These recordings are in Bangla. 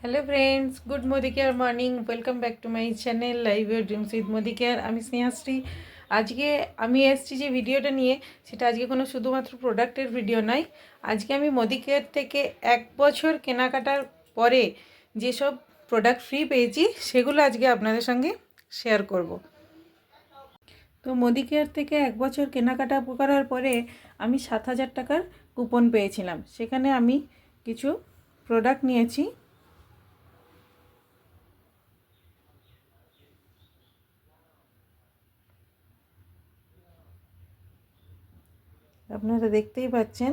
Hello friends good Modicare morning welcome back to my channel live your dreams with Modicare আমি স্নেহাশ্রী আজকে আমি এসেছি যে ভিডিওটা নিয়ে, সেটা আজকে কোনো শুধুমাত্র প্রোডাক্টের ভিডিও নয়। আজকে আমি মোদি কেয়ার থেকে এক বছর কেনাকাটার পরে যেসব প্রোডাক্ট ফ্রি পেয়েছি, সেগুলো আজকে আপনাদের সঙ্গে শেয়ার করব। তো মোদি কেয়ার থেকে এক বছর কেনাকাটা করার পরে আমি সাত হাজার টাকার কুপন পেয়েছিলাম। সেখানে আমি কিছু প্রোডাক্ট নিয়েছি। আপনারা দেখতেই পাচ্ছেন।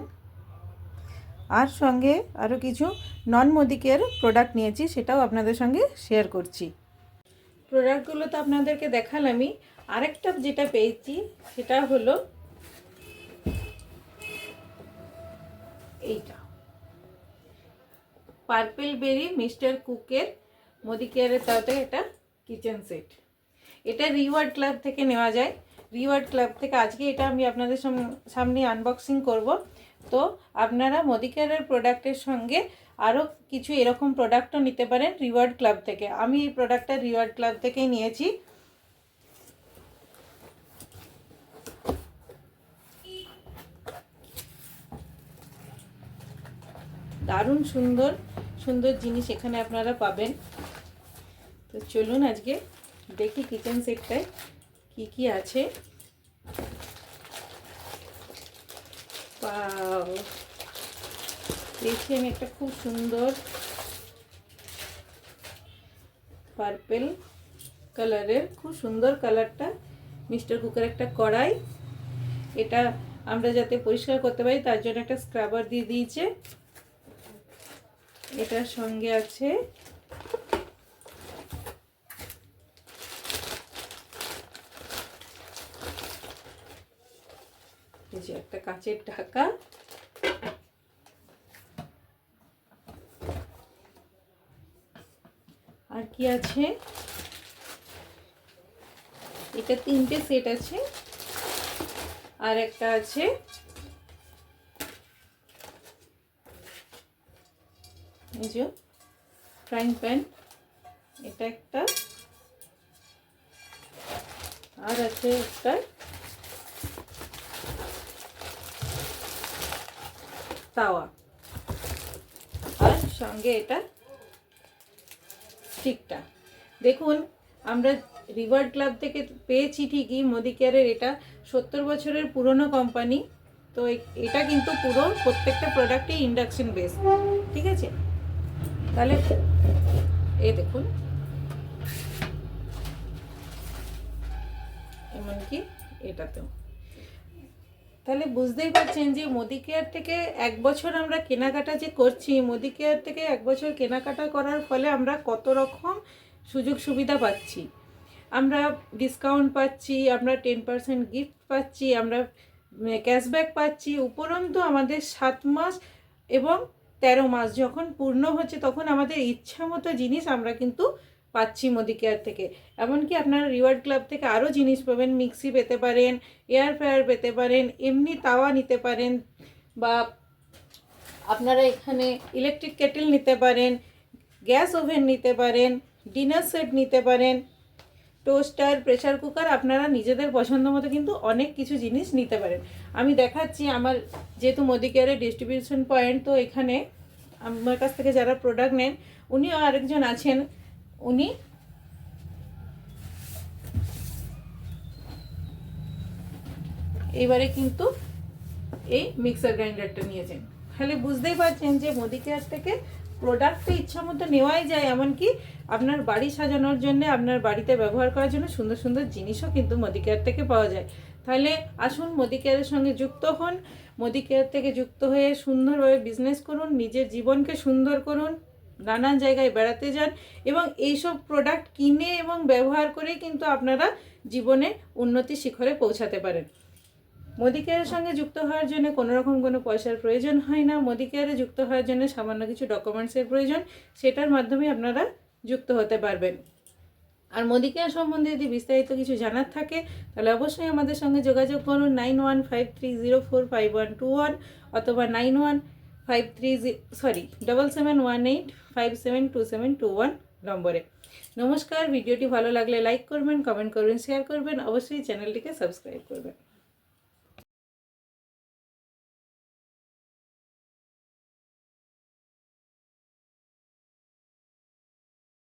আর সঙ্গে আরও কিছু নন মোদিকের প্রোডাক্ট নিয়েছি, সেটাও আপনাদের সঙ্গে শেয়ার করছি। প্রোডাক্টগুলো তো আপনাদেরকে দেখালামই। আরেকটা যেটা পেয়েছি, সেটা হলো এইটা। পার্পেল বেরি মিস্টার কুকের মোদি কেয়ারের তাতে একটা কিচেন সেট। এটা রিওয়ার্ড ক্লাব থেকে নেওয়া যায়। রিওয়ার্ড ক্লাব থেকে আজকে এটা আমি আপনাদের সাম- সামনে আনবক্সিং করব। তো আপনারা মোদি কেয়ারের প্রোডাক্টের সঙ্গে আরও কিছু এরকম প্রোডাক্টও নিতে পারেন রিওয়ার্ড ক্লাব থেকে। আমি এই প্রোডাক্টটা রিওয়ার্ড ক্লাব থেকেই নিয়েছি। দারুণ সুন্দর সুন্দর জিনিস এখানে আপনারা পাবেন। তো চলুন আজকে দেখি কিচেন সেটটায় কি কি আছে! পেয়েছি আমি একটা খুব সুন্দর পার্পেল কালারের খুব সুন্দর কালারটা মিস্টার কুকার একটা কড়াই। এটা আমরা যাতে পরিষ্কার করতে পারি, তার জন্য একটা স্ক্রাবার দিয়ে দিয়েছে। এটার সঙ্গে আছে একটা কাচের ঢাকা। আর কি আছে? এটা তিনটে সেট আছে। আর একটা আছে এই যে ফ্রাইং প্যান, এটা একটা। আর আছে একটা তাওয়া। আর সঙ্গে এটা স্টিকটা দেখুন, আমরা রিভার ক্লাব থেকে পেয়েছি ঠিকই, মোদি কেয়ারের এটা সত্তর বছরের পুরনো কোম্পানি তো এটা কিন্তু পুরো প্রত্যেকটা প্রোডাক্টই ইন্ডাকশন বেস ঠিক আছে? তাহলে এই দেখুন। এমনকি এটাতেও। তাহলে বুঝতেই পারছেন যে মোদি কেয়ার থেকে এক বছর আমরা কেনাকাটা যে করছি, মোদি কেয়ার থেকে এক বছর কেনাকাটা করার ফলে আমরা কত রকম সুযোগ সুবিধা পাচ্ছি। আমরা ডিসকাউন্ট পাচ্ছি, আমরা টেন পার্সেন্ট গিফট পাচ্ছি, আমরা ক্যাশব্যাক পাচ্ছি। উপরন্তু আমাদের সাত মাস এবং তেরো মাস যখন পূর্ণ হচ্ছে তখন আমাদের ইচ্ছা মতো জিনিস আমরা কিন্তু পাচ্ছি মোদি কেয়ার থেকে। এমনকি আপনারা রিওয়ার্ড ক্লাব থেকে আরও জিনিস পাবেন, মিক্সি পেতে পারেন, এয়ার ফ্রায়ার পেতে পারেন, এমনি তাওয়া নিতে পারেন বা আপনারা এখানে ইলেকট্রিক কেটেল নিতে পারেন, গ্যাস ওভেন নিতে পারেন, ডিনার সেট নিতে পারেন টোস্টার, প্রেসার কুকার আপনারা নিজেদের পছন্দ মতো কিন্তু অনেক কিছু জিনিস নিতে পারেন। আমি দেখাচ্ছি আমার যেহেতু মোদি কেয়ারের ডিস্ট্রিবিউশন পয়েন্ট তো এখানে আমার কাছ থেকে যারা প্রোডাক্ট নেন, উনিও আরেকজন আছেন। উনি এবারে কিন্তু এই মিক্সার গ্রাইন্ডারটা নিয়েছেন। তাহলে বুঝতেই পারছেন যে মোদি কেয়ার থেকে প্রোডাক্টটা ইচ্ছা মতো নেওয়াই যায়, এমনকি আপনার বাড়ি সাজানোর জন্য, আপনার বাড়িতে ব্যবহার করার জন্য সুন্দর সুন্দর জিনিসও কিন্তু মোদি কেয়ার থেকে পাওয়া যায়। তাহলে আসুন মোদি কেয়ারের সঙ্গে যুক্ত হন। মোদি কেয়ার থেকে যুক্ত হয়ে সুন্দরভাবে বিজনেস করুন, নিজের জীবনকে সুন্দর করুন, নানান জায়গায় বেড়াতে যান এবং এইসব প্রোডাক্ট কিনে এবং ব্যবহার করে কিন্তু আপনারা জীবনে উন্নতি শিখরে পৌঁছাতে পারেন। মোদি কেয়ারের সঙ্গে যুক্ত হওয়ার জন্য কোনো রকম কোনো পয়সার প্রয়োজন হয় না। মোদি কেয়ারে যুক্ত হওয়ার জন্য সামান্য কিছু ডকুমেন্টসের প্রয়োজন, সেটার মাধ্যমে আপনারা যুক্ত হতে পারবেন। আর মোদি কেয়ার সম্বন্ধে যদি বিস্তারিত কিছু জানার থাকে, তাহলে অবশ্যই আমাদের সঙ্গে যোগাযোগ করুন nine one five three zero four five one two one অথবা নাইন ওয়ান ফাইভ থ্রি জি sorry double seven one eight five seven two seven two one নম্বরে। নমস্কার, ভিডিওটি ভালো লাগলে লাইক করবেন কমেন্ট করবেন শেয়ার করবেন, অবশ্যই চ্যানেলটিকে সাবস্ক্রাইব করবেন।